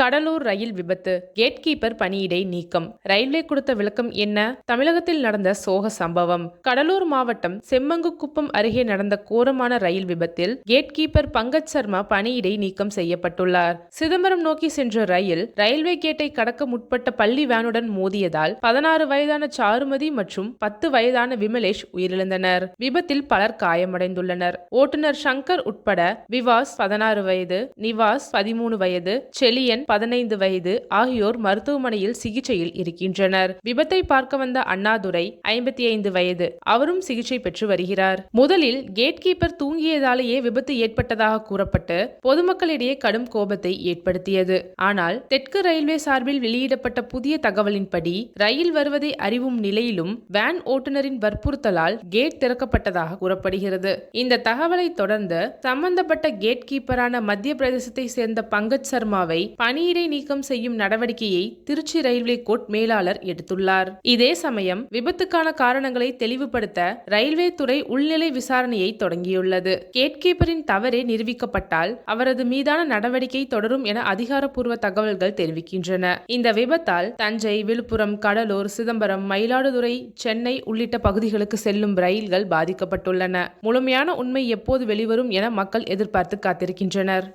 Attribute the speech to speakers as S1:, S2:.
S1: கடலூர் ரயில் விபத்து gate keeper பணியிடை நீக்கம். ரயில்வே கொடுத்த விளக்கம் என்ன? தமிழகத்தில் நடந்த சோக சம்பவம். கடலூர் மாவட்டம் செம்மங்குக்குப்பம் அருகே நடந்த கோரமான ரயில் விபத்தில் கேட் கீப்பர் பங்கஜ் சர்மா பணியிடை நீக்கம் செய்யப்பட்டுள்ளார். சிதம்பரம் நோக்கி சென்ற ரயில் ரயில்வே கேட்டை கடக்க முற்பட்ட பள்ளி வேனுடன் மோதியதால் பதினாறு வயதான சாருமதி மற்றும் பத்து வயதான விமலேஷ் உயிரிழந்தனர். விபத்தில் பலர் காயமடைந்துள்ளனர். ஓட்டுநர் சங்கர் உட்பட விவாஸ் பதினாறு வயது நிவாஸ் பதிமூணு வயது செலியன் பதினைந்து வயது ஆகியோர் மருத்துவமனையில் சிகிச்சையில் இருக்கின்றனர். விபத்தை பார்க்க வந்த அண்ணாதுரை ஐம்பத்தி ஐந்து வயது. அவரும் சிகிச்சை பெற்று வருகிறார். முதலில் கேட் கீப்பர் தூங்கியதாலேயே விபத்து ஏற்பட்டதாக கூறப்பட்டு பொதுமக்களிடையே கடும் கோபத்தை ஏற்படுத்தியது. ஆனால் தெற்கு ரயில்வே சார்பில் வெளியிடப்பட்ட புதிய தகவலின்படி ரயில் வருவதை அறிவும் நிலையிலும் வேன் ஓட்டுநரின் வற்புறுத்தலால் கேட் திறக்கப்பட்டதாக கூறப்படுகிறது. இந்த தகவலை தொடர்ந்து சம்பந்தப்பட்ட கேட் கீப்பரான மத்திய பிரதேசத்தை சேர்ந்த பங்கஜ் சர்மாவை பணியிடை நீக்கம் செய்யும் நடவடிக்கையை திருச்சி ரயில்வே கோர்ட் மேலாளர் எடுத்துள்ளார். இதே சமயம் விபத்துக்கான காரணங்களை தெளிவுபடுத்த ரயில்வே துறை உள்நிலை விசாரணையை தொடங்கியுள்ளது. கேட்கீப்பரின் தவறே நிரூபிக்கப்பட்டால் அவரது மீதான நடவடிக்கை தொடரும் என அதிகாரப்பூர்வ தகவல்கள் தெரிவிக்கின்றன. இந்த விபத்தால் தஞ்சை விழுப்புரம் கடலூர் சிதம்பரம் மயிலாடுதுறை சென்னை உள்ளிட்ட பகுதிகளுக்கு செல்லும் ரயில்கள் பாதிக்கப்பட்டுள்ளன. முழுமையான உண்மை எப்போது வெளிவரும் என மக்கள் எதிர்பார்த்து காத்திருக்கின்றனர்.